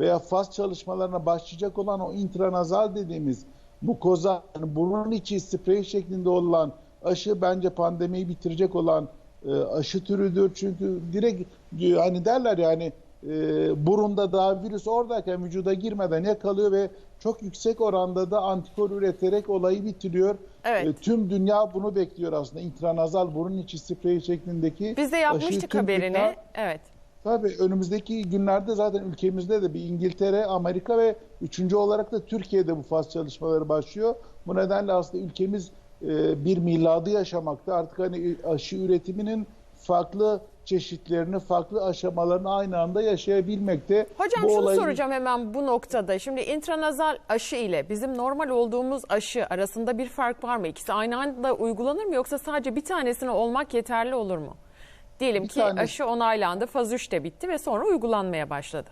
veya faz çalışmalarına başlayacak olan o intranazal dediğimiz mukoza, yani burun içi sprey şeklinde olan aşı bence pandemiyi bitirecek olan e, aşı türüdür. Çünkü direkt e, hani derler yani e, burunda daha virüs oradayken vücuda girmeden yakalıyor ve çok yüksek oranda da antikor üreterek olayı bitiriyor. Evet. E, tüm dünya bunu bekliyor aslında. İntranazal burun içi spreyi şeklindeki Biz de aşıyı yapmıştık tüm haberini. dünya- Evet. Tabii önümüzdeki günlerde zaten ülkemizde de bir İngiltere, Amerika ve üçüncü olarak da Türkiye'de bu faz çalışmaları başlıyor. Bu nedenle aslında ülkemiz e, bir miladı yaşamakta. Artık hani aşı üretiminin farklı çeşitlerini, farklı aşamalarını aynı anda yaşayabilmekte. Hocam Bu şunu olayın- soracağım hemen bu noktada. Şimdi intranazal aşı ile bizim normal olduğumuz aşı arasında bir fark var mı? İkisi aynı anda uygulanır mı yoksa sadece bir tanesine olmak yeterli olur mu? Diyelim Bir ki tanesi- aşı onaylandı, faz 3 de bitti ve sonra uygulanmaya başladı.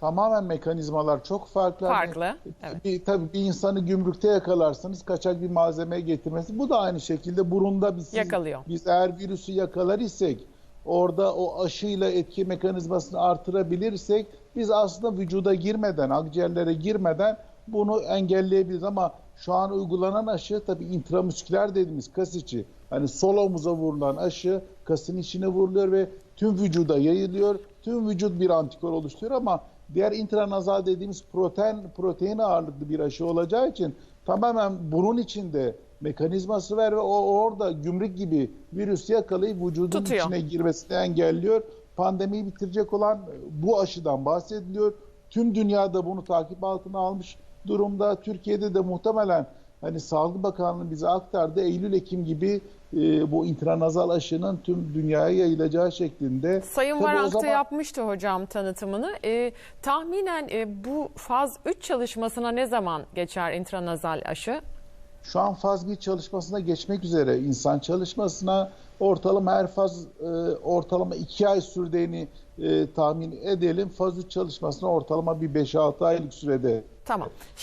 Tamamen mekanizmalar çok farklı. Hani Farklı, evet. Bir, tabii bir insanı gümrükte yakalarsınız, kaçak bir malzeme getirmesi. Bu da aynı şekilde burunda biz, Yakalıyor. biz eğer virüsü yakalar isek, orada o aşıyla etki mekanizmasını artırabilirsek, biz aslında vücuda girmeden, akciğerlere girmeden bunu engelleyebiliriz. Ama şu an uygulanan aşı tabii intramüsküler dediğimiz kas içi, hani sol omuza vurulan aşı kasın içine vuruluyor ve tüm vücuda yayılıyor. Tüm vücut bir antikor oluşturuyor ama diğer intranazal dediğimiz protein protein ağırlıklı bir aşı olacağı için tamamen burun içinde mekanizması var ve o orada gümrük gibi virüs yakalayıp vücudun Tutuyor. içine girmesini engelliyor. Pandemiyi bitirecek olan bu aşıdan bahsediliyor. Tüm dünyada bunu takip altına almış durumda. Türkiye'de de muhtemelen hani Sağlık Bakanlığı bize aktardı. Eylül-Ekim gibi e, bu intranazal aşının tüm dünyaya yayılacağı şeklinde. Sayın Tabii Varank zaman- yapmıştı hocam tanıtımını. Ee, tahminen e, bu faz 3 çalışmasına ne zaman geçer intranazal aşı? Şu an faz 1 çalışmasına geçmek üzere insan çalışmasına ortalama her faz e, ortalama 2 ay sürdüğünü e, tahmin edelim. Faz 3 çalışmasına ortalama bir 5-6 aylık sürede Tamam. Şimdi